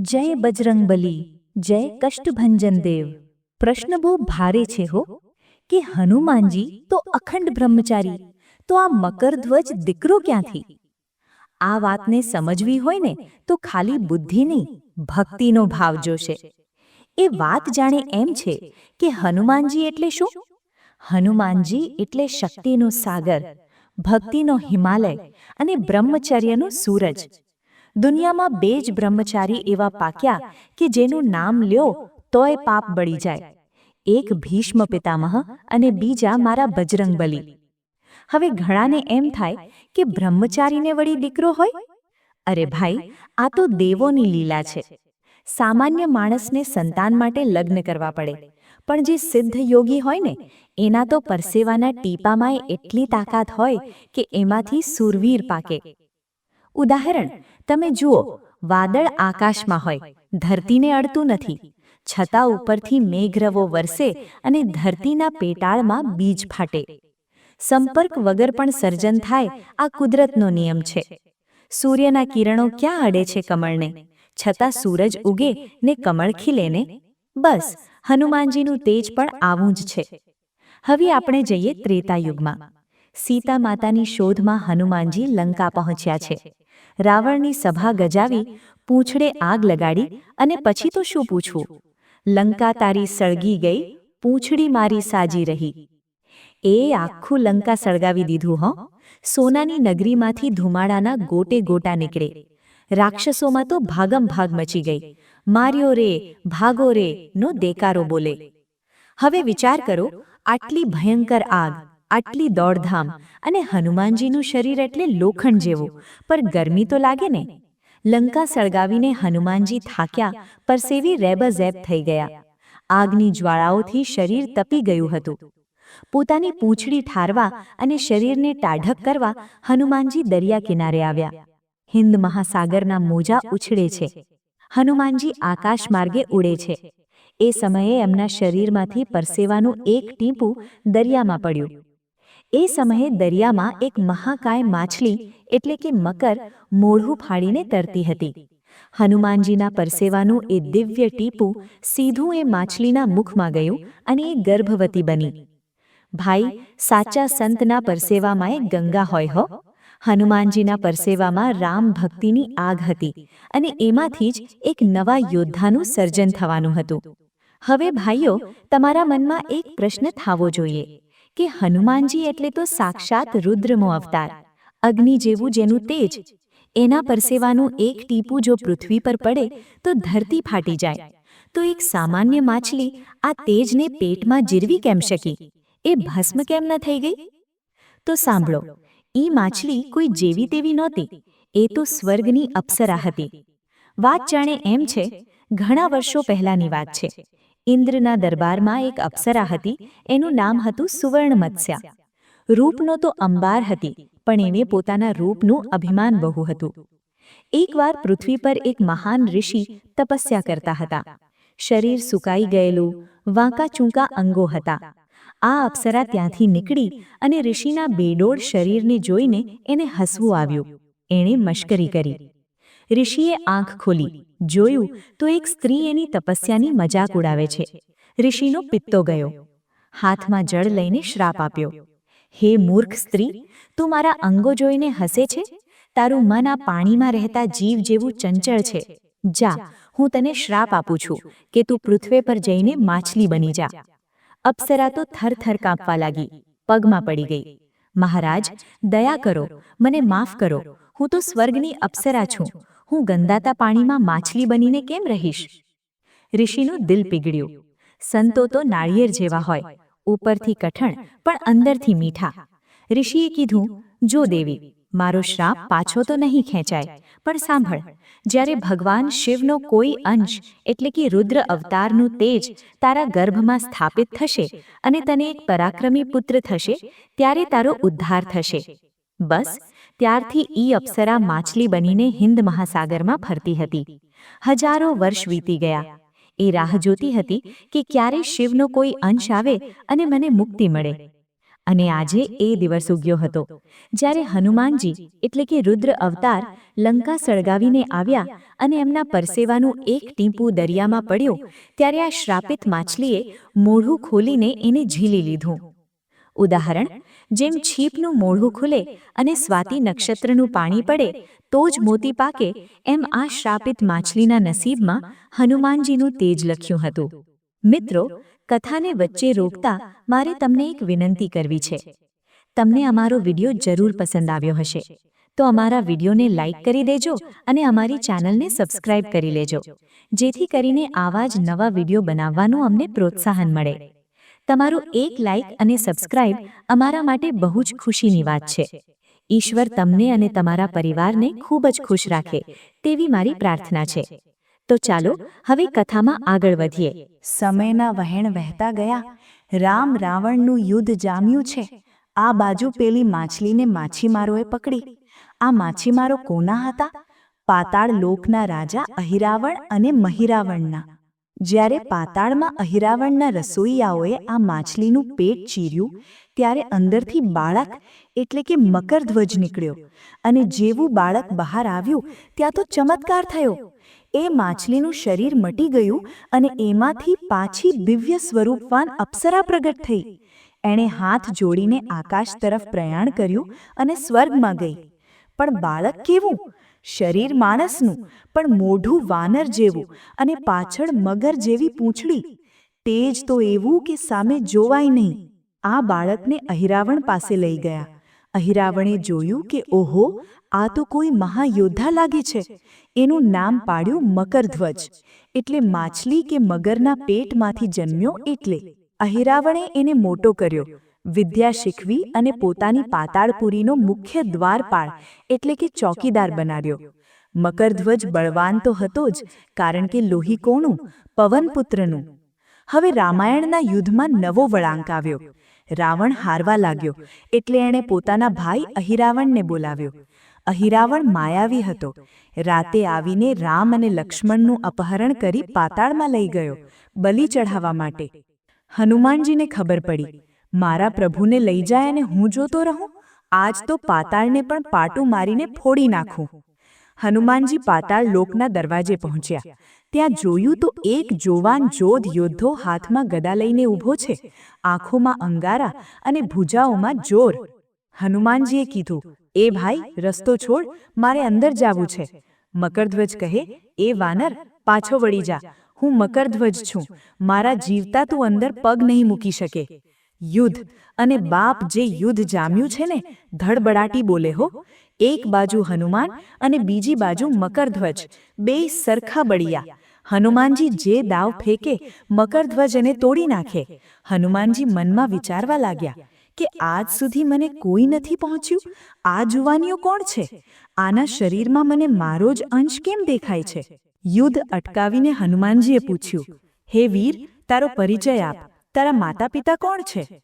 જય બજરંગબલી જય કષ્ટભંજન દેવ પ્રશ્ન બહુ ભારે છે હો કે હનુમાનજી તો અખંડ બ્રહ્મચારી તો આ મકરધ્વજ દીકરો ક્યાંથી? આ વાતને સમજવી હોય ને તો ખાલી બુદ્ધિ નહીં ભક્તિનો ભાવ જોશે. એ વાત જાણે એમ છે કે હનુમાનજી એટલે શું? હનુમાનજી એટલે શક્તિનો સાગર ભક્તિનો હિમાલય અને બ્રહ્મચર્યનો સૂરજ. દુનિયામાં બે જ બ્રહ્મચારી એવા પાક્યા કે જેનું નામ લ્યો તોય પાપ બળી જાય. એક ભીષ્મ પિતામહ અને બીજા મારા બજરંગબલી. હવે ઘણાને એમ થાય કે બ્રહ્મચારીને વળી દીકરો હોય? અરે ભાઈ, આ તો દેવોની લીલા છે. સામાન્ય માણસને સંતાન માટે લગ્ન કરવા પડે. પણ જે સિદ્ધ યોગી હોય ને, એના તો પરસેવાના ટીપામાંય એટલી તાકાત હોય કે એમાંથી સુરવીર પાકે. ઉદાહરણ તમે જુઓ, વાદળ આકાશમાં હોય, ધરતીને અડતું નથી. છતાં ઉપરથી મેઘરવો વરસે અને ધરતીના પેટાળમાં બીજ ફાટે. સંપર્ક વગર પણ સર્જન થાય, આ કુદરતનો નિયમ છે. સૂર્યના કિરણો ક્યાં અડે છે કમળને? છતાં સૂરજ ઉગે ને કમળ ખીલે ને? બસ, હનુમાનજીનું તેજ પણ આવું જ છે. હવે આપણે જઈએ ત્રેતા યુગમાં. સીતા માતાની શોધમાં હનુમાનજી લંકા પહોંચ્યા છે. રાવણની સભા ગજાવી પૂંછડે આગ લગાડી અને પછી તો શું પૂછવું? લંકા તારી સળગી ગઈ, પૂંછડી મારી સાજી રહી. એ આખું લંકા સળગાવી દીધું, હો. સોનાની નગરીમાંથી ધુમાડાના ગોટે ગોટા નીકળે. રાક્ષસોમાં તો ભાગમ ભાગ મચી ગઈ. માર્યો રે, ભાગો રે, નો દેકારો બોલે. હવે વિચાર કરો, આટલી ભયંકર આગ આટલી દોડધામ અને હનુમાનજીનું શરીર એટલે લોખંડ જેવું. પણ ગરમી તો લાગે ને? લંકા સળગાવીને હનુમાનજી થાક્યા પરસેવી રેબઝેબ થઈ ગયા. આગની જ્વાળાઓથી શરીર તપી ગયું હતું. પોતાની પૂંછડી ઠારવા અને શરીરને ટાઢક કરવા હનુમાનજી દરિયા કિનારે આવ્યા. હિન્દ મહાસાગરના મોજા ઉછળે છે. હનુમાનજી આકાશ માર્ગે ઉડે છે. એ સમયે એમના શરીરમાંથી પરસેવાનું એક ટીપું દરિયામાં પડ્યું. એ સમયે દરિયામાં એક મહાકાય માછલી, એટલે કે મકર, મોઢું ફાડીને તરતી હતી. હનુમાનજીના પરસેવાનું એ દિવ્ય ટીપું સીધું એ માછલીના મુખમાં ગયું અને એ ગર્ભવતી બની. ભાઈ, સાચા સંતના પરસેવામાં એ ગંગા હોય હો. હનુમાનજીના પરસેવામાં રામ ભક્તિની આગ હતી અને એમાંથી જ એક નવા યોદ્ધાનું સર્જન થવાનું હતું. હવે ભાઈઓ, તમારા મનમાં એક પ્રશ્ન થવો જોઈએ. કે હનુમાનજી એટલે તો સાક્ષાત રુદ્રમો અવતાર, અગ્નિ જેવું જેનું તેજ. એના પરસેવાનું એક ટીપું જો પૃથ્વી પર પડે તો ધરતી ફાટી જાય. તો એક સામાન્ય માછલી આ તેજને પેટમાં જીરવી કેમ શકી? એ ભસ્મ કેમ ન થઈ ગઈ? તો સાંભળો, ઈ માછલી કોઈ જેવી તેવી નહોતી. એ તો સ્વર્ગની અપ્સરા હતી. વાત જાણે એમ છે, ઘણા વર્ષો પહેલાની વાત છે. ઇન્દ્રના દરબારમાં એક અપ્સરા હતી. એનું નામ હતું સુવર્ણ મત્સ્યા રૂપનો તો અંબાર હતી, પણ એને પોતાના રૂપનું અભિમાન બહુ હતું. એકવાર પૃથ્વી પર એક મહાન ઋષિ તપસ્યા કરતા હતા. શરીર સુકાઈ ગયેલું વાંકા ચૂંકા અંગો હતા. આ અપ્સરા ત્યાંથી નીકળી અને ઋષિના બેડોળ શરીરને જોઈને એને હસવું આવ્યું. એણે મશ્કરી કરી. ઋષિએ આંખ ખોલી. જોયું તો એક સ્ત્રી એની તપસ્યાની મજાક ઉડાવે છે. ઋષિનો પિત્તો ગયો. હાથમાં જળ લઈને શ્રાપ આપ્યો. હે મૂર્ખ સ્ત્રી, તું મારા અંગો જોઈને હસે છે? તારું મન આ પાણીમાં રહેતા જીવ જેવું ચંચળ છે. જા, હું તને શ્રાપ આપું છું કે તું પૃથ્વી પર જઈને માછલી બની જા. અપ્સરા તો થરથર કાંપવા લાગી. પગમાં પડી ગઈ. મહારાજ, દયા કરો, મને માફ કરો. હું તો સ્વર્ગની અપ્સરા છું. હું ગંદાતા પાણીમાં માછલી બનીને કેમ રહીશ? ઋષિનું દિલ પીગળ્યું. સંતો તો નાળિયેર જેવા હોય, ઉપરથી કઠણ, પણ અંદરથી મીઠા. ઋષિએ કીધું, જો દેવી, મારો શ્રાપ પાછો તો નહીં ખેંચાય. પણ સાંભળ, જ્યારે ભગવાન શિવનો કોઈ અંશ, એટલે કે રુદ્ર અવતારનું તેજ, તારા ગર્ભમાં સ્થાપિત થશે અને તને એક પરાક્રમી પુત્ર થશે, ત્યારે તારો ઉદ્ધાર થશે. બસ ત્યારથી ઈ અપ્સરા માછલી બનીને હિન્દ મહાસાગરમાં ફરતી હતી. હજારો વર્ષ વીતી ગયા. એ રાહ જોતી હતી કે ક્યારે શિવનો કોઈ અંશ આવે અને મને મુક્તિ મળે. અને આજે એ દિવસ ઉગ્યો હતો. જ્યારે હનુમાનજી, એટલે કે રુદ્ર અવતાર, લંકા સળગાવીને આવ્યા અને એમના પરસેવાનું એક ટીપું દરિયામાં પડ્યું, ત્યારે આ શ્રાપિત માછલીએ મોઢું ખોલીને એને ઝીલી લીધું. ઉદાહરણ જેમ છીપનું મોઢું ખુલે અને સ્વાતિ નક્ષત્રનું પાણી પડે તો જ મોતી પાકે એમ આ શ્રાપિત માછલીના નસીબમાં હનુમાનજીનું તેજ લખ્યું હતું. મિત્રો કથાને વચ્ચે રોકતા મારે તમને એક વિનંતી કરવી છે. તમને અમારો વીડિયો જરૂર પસંદ આવ્યો હશે. તો અમારા વિડીયોને લાઇક કરી દેજો અને અમારી ચેનલને સબસ્ક્રાઇબ કરી લેજો. જેથી કરીને આવા જ નવા વીડિયો બનાવવાનું અમને પ્રોત્સાહન મળે. તમારું એક લાઇક અને સબસ્ક્રાઇબ અમારા માટે બહુ જ ખુશીની વાત છે. ઈશ્વર તમને અને તમારા પરિવારને ખૂબ જ ખુશ રાખે તેવી મારી પ્રાર્થના છે. તો ચાલો હવે કથામાં આગળ વધીએ. સમયના વહેણ વહેતા ગયા. રામ રાવણનું યુદ્ધ જામ્યું છે. આ બાજુ પેલી માછલીને માછીમારોએ પકડી. આ માછીમારો કોના હતા? પાતાળ લોકના રાજા અહિરાવણ અને મહિરાવણના. જ્યારે પાતાળમાં અહિરાવણના રસોઈયાઓએ આ માછલીનું પેટ ચીર્યું, ત્યારે અંદરથી બાળક, એટલે કે મકરધ્વજ નીકળ્યો અને જેવું બાળક બહાર આવ્યું, ત્યાં તો ચમત્કાર થયો. એ માછલીનું શરીર મટી ગયું અને એમાંથી પાછી દિવ્ય સ્વરૂપવાન અપ્સરા પ્રગટ થઈ. એણે હાથ જોડીને આકાશ તરફ પ્રયાણ કર્યું અને સ્વર્ગમાં ગઈ. પણ બાળક કેવું? શરીર માણસનું, પણ મોઢું વાનર જેવું અને પાછળ મગર જેવી પૂંછડી. તેજ તો એવું કે સામે જોવાય નહીં. આ બાળકને અહિરાવણ પાસે લઈ ગયા. અહિરાવણે જોયું કે, ઓહો, આ તો કોઈ મહાયોદ્ધા લાગે છે. એનું નામ પાડ્યું મકરધ્વજ. એટલે માછલી કે મગરના પેટમાંથી જન્મ્યો એટલે. અહિરાવણે એને મોટો કર્યો. વિદ્યા શીખવી અને પોતાની પાતાળપુરીનો મુખ્ય દ્વારપાળ, એટલે કે ચોકીદાર બનાવ્યો. મકરધ્વજ બળવાન તો હતો જ, કારણ કે લોહી કોણું, પવનપુત્રનું. હવે રામાયણના યુદ્ધમાં નવો વળાંક આવ્યો. રાવણ હારવા લાગ્યો, એટલે એણે પોતાના ભાઈ અહિરાવણને બોલાવ્યો. અહિરાવણ માયાવી હતો. રાતે આવીને રામ અને લક્ષ્મણનું અપહરણ કરી પાતાળમાં લઈ ગયો, બલિ ચઢાવવા માટે. હનુમાનજીને ખબર પડી. મારા પ્રભુને લઈ જાય અને હું જોતો રહું, આજ તો પાતાળને પણ પાટું મારીને ફોડી નાખું. હનુમાનજી પાતાળ લોકના દરવાજે પહોંચ્યા. ત્યાં જોયું તો એક જોવાન જોધ યોદ્ધો હાથમાં ગદા લઈને ઊભો છે, આંખોમાં અંગારા અને ભુજાઓમાં જોર. હનુમાનજીએ કીધું, એ ભાઈ, રસ્તો છોડ, મારે અંદર જાવું છે. મકરધ્વજ કહે, એ વાનર, પાછો વળી જા. હું મકરધ્વજ છું. મારા જીવતા તું અંદર પગ નહીં મૂકી શકે. યુદ્ધ. અને બાપ જે યુદ્ધ જામ્યું છે ને ધડબડાટી બોલે હો. એક બાજુ હનુમાન અને બીજી બાજુ મકરધ્વજ. બે સરખા બળિયા. હનુમાનજી જે દાવ ફેંકે મકરધ્વજ એને તોડી નાખે. હનુમાનજી મનમાં વિચારવા લાગ્યા કે આજ સુધી મને કોઈ નથી પહોંચ્યું? આ જુવાનીઓ કોણ છે? આના શરીરમાં મને મારો જ અંશ કેમ દેખાય છે? યુદ્ધ અટકાવીને હનુમાનજીએ પૂછ્યું. હે વીર તારો પરિચય આપ. તારા માતા પિતા કોણ છે?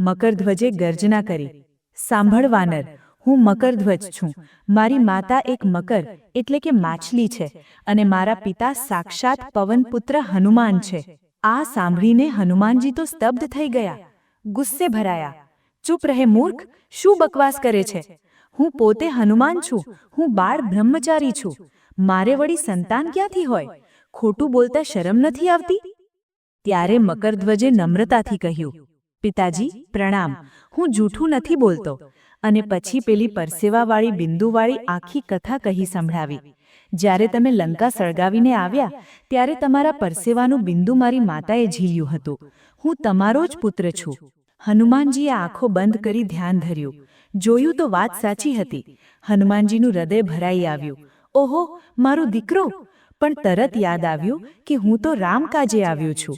મકરધ્વજે ગર્જના કરી સાંભળ વાનર હું મકરધ્વજ છું. મારી માતા એક મકર, એટલે કે માછલી છે, અને મારા પિતા સાક્ષાત પવનપુત્ર હનુમાન છે. આ સાંભળીને હનુમાનજી તો સ્તબ્ધ થઈ ગયા. ગુસ્સે ભરાયા. ચૂપ રહે મૂર્ખ, શું બકવાસ કરે છે? હું પોતે હનુમાન છું, હું બાળ બ્રહ્મચારી છું. મારે વળી સંતાન ક્યાંથી હોય? ખોટું બોલતા શરમ નથી આવતી? ત્યારે મકરધ્વજે નમ્રતાથી કહ્યું, પિતાજી, પ્રણામ. હું જૂઠું નથી બોલતો. અને પછી પેલી પરસેવાવાળી બિંદુવાળી આખી કથા કહી સંભળાવી. જ્યારે તમે લંકા સળગાવીને આવ્યા, ત્યારે તમારા પરસેવાનું બિંદુ મારી માતાએ ઝીલ્યું હતું. હું તમારો જ પુત્ર છું. હનુમાનજીએ આંખો બંધ કરી ધ્યાન ધર્યું. જોયું તો વાત સાચી હતી. હનુમાનજીનું હૃદય ભરાઈ આવ્યું. ઓહો, મારો દીકરો. પણ તરત યાદ આવ્યું કે હું તો રામકાજે આવ્યો છું.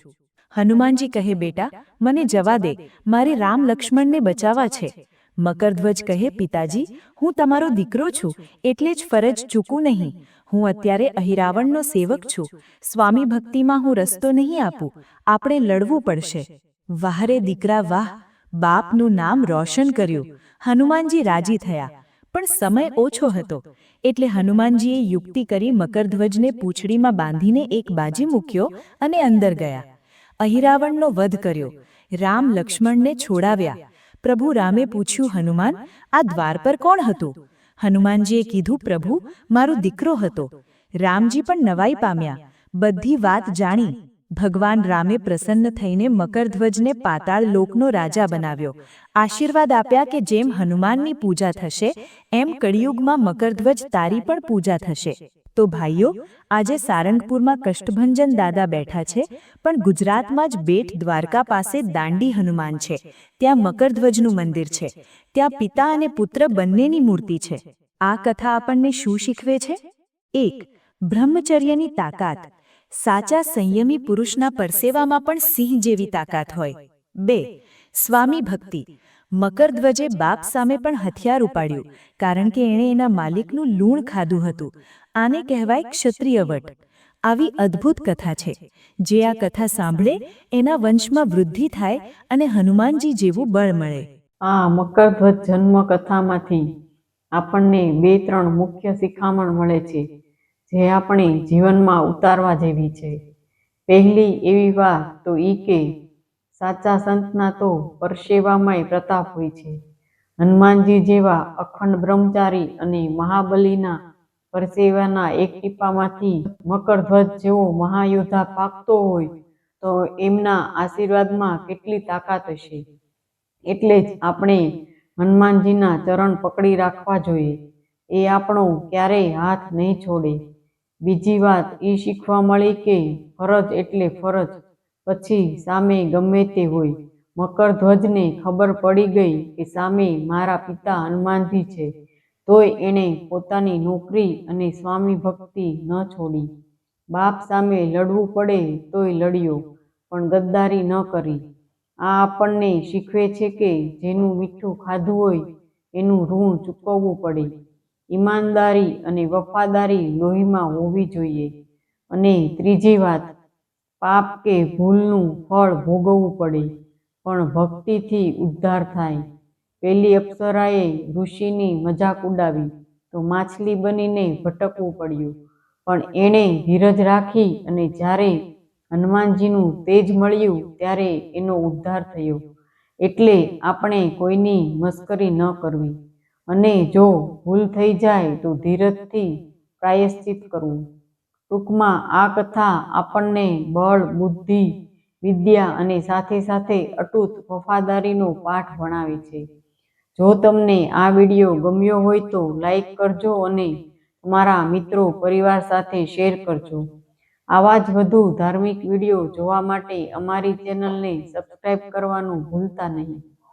હનુમાનજી કહે, બેટા, મને જવા દે. મારે રામ લક્ષ્મણને બચાવવા છે. મકરધ્વજ કહે, પિતાજી, હું તમારો દીકરો છું, એટલે જ ફરજ ચૂકું નહીં. હું અત્યારે અહિરાવણનો સેવક છું. સ્વામી ભક્તિમાં હું રસ્તો નહીં આપું. આપણે લડવું પડશે. વાહરે દીકરા, વાહ! બાપનું નામ રોશન કર્યું. હનુમાનજી રાજી થયા. પણ સમય ઓછો હતો. એટલે હનુમાનજીએ યુક્તિ કરી મકરધ્વજને પૂંછડીમાં બાંધીને એક બાજી મૂક્યો અને અંદર ગયા. અહિરાવણનો વધ કર્યો. રામ લક્ષ્મણને છોડાવ્યા. પ્રભુ રામે પૂછ્યું, હનુમાન, આ દ્વાર પર કોણ હતું? હનુમાનજીએ કીધું, પ્રભુ, મારો દીકરો હતો. રામજી પણ નવાઈ પામ્યા. બધી વાત જાણી. ભગવાન રામે પ્રસન્ન થઈને મકરધ્વજને પાતાળ લોકનો રાજા બનાવ્યો. આશીર્વાદ આપ્યા કે જેમ હનુમાનની પૂજા થશે, એમ કળિયુગમાં મકરધ્વજ તારી પણ પૂજા થશે. તો ભાઈઓ, આજે સારંગપુરમાં કષ્ટભંજન દાદા બેઠા છે, પણ ગુજરાતમાં જ બેટ દ્વારકા પાસે દાંડી હનુમાન છે. ત્યાં મકરધ્વજનું મંદિર છે. ત્યાં પિતા અને પુત્ર બંનેની મૂર્તિ છે. આ કથા આપણને શું શીખવે છે? એક, બ્રહ્મચર્યની તાકાત. સાચા સંયમી પુરુષના પરસેવામાં પણ સિંહ જેવી તાકાત હોય. બે, સ્વામી ભક્તિ. મકરધ્વજે બાપ સામે પણ હથિયાર ઉપાડ્યું, કારણ કે એણે એના માલિકનું લૂણ ખાધું હતું. આને કહેવાય ક્ષત્રિય વટ. આવી અદ્ભુત કથા છે. જે આ કથા સાંભળે એના વંશમાં વૃદ્ધિ થાય અને હનુમાનજી જેવું બળ મળે. આ મકરધ્વજ જન્મ કથામાંથી આપણને બે ત્રણ મુખ્ય શિખામણ મળે છે જે આપણે જીવનમાં ઉતારવા જેવી છે. પહેલી એવી વાત તો ઈ કે સાચા સંતના તો પરસેવામાંય પ્રતાપ હોય છે. હનુમાનજી જેવા અખંડ બ્રહ્મચારી અને મહાબલીના પરસેવાના એક ટીપામાંથી મકરધ્વજ જેવો મહાયોદ્ધા પાકતો હોય, તો એમના આશીર્વાદમાં કેટલી તાકાત હશે? એટલે જ આપણે હનુમાનજીના ચરણ પકડી રાખવા જોઈએ. એ આપણો ક્યારેય હાથ નહીં છોડે. બીજી વાત એ શીખવા મળી કે ફરજ એટલે ફરજ. પછી સામે ગમે તે હોય. મકરધ્વજને ખબર પડી ગઈ કે સામે મારા પિતા હનુમાનજી છે. તોય એણે પોતાની નોકરી અને સ્વામી ભક્તિ ન છોડી. બાપ સામે લડવું પડે તોય લડ્યો, પણ ગદ્દારી ન કરી. આ આપણને શીખવે છે કે જેનું મીઠું ખાધું હોય એનું ઋણ ચૂકવવું પડે. ઈમાનદારી અને વફાદારી લોહીમાં હોવી જોઈએ. અને ત્રીજી વાત, પાપ કે ભૂલનું ફળ ભોગવવું પડે, પણ ભક્તિથી ઉદ્ધાર થાય. પેલી અપ્સરાએ ઋષિની મજાક ઉડાવી તો માછલી બનીને ભટકવું પડ્યું. પણ એણે ધીરજ રાખી અને જ્યારે હનુમાનજીનું તેજ મળ્યું ત્યારે એનો ઉદ્ધાર થયો. એટલે આપણે કોઈની મસ્કરી ન કરવી. અને જો ભૂલ થઈ જાય તો ધીરજથી પ્રાયશ્ચિત કરવું. ટૂંકમાં આ કથા આપણને બળ, બુદ્ધિ, વિદ્યા અને સાથે સાથે અટૂટ વફાદારીનો પાઠ ભણાવે છે. જો તમને આ વીડિયો ગમ્યો હોય તો લાઈક કરજો અને તમારા મિત્રો, પરિવાર સાથે શેર કરજો. આવા જ વધુ ધાર્મિક વીડિયો જોવા માટે અમારી ચેનલને સબસ્ક્રાઈબ કરવાનું ભૂલતા નહીં.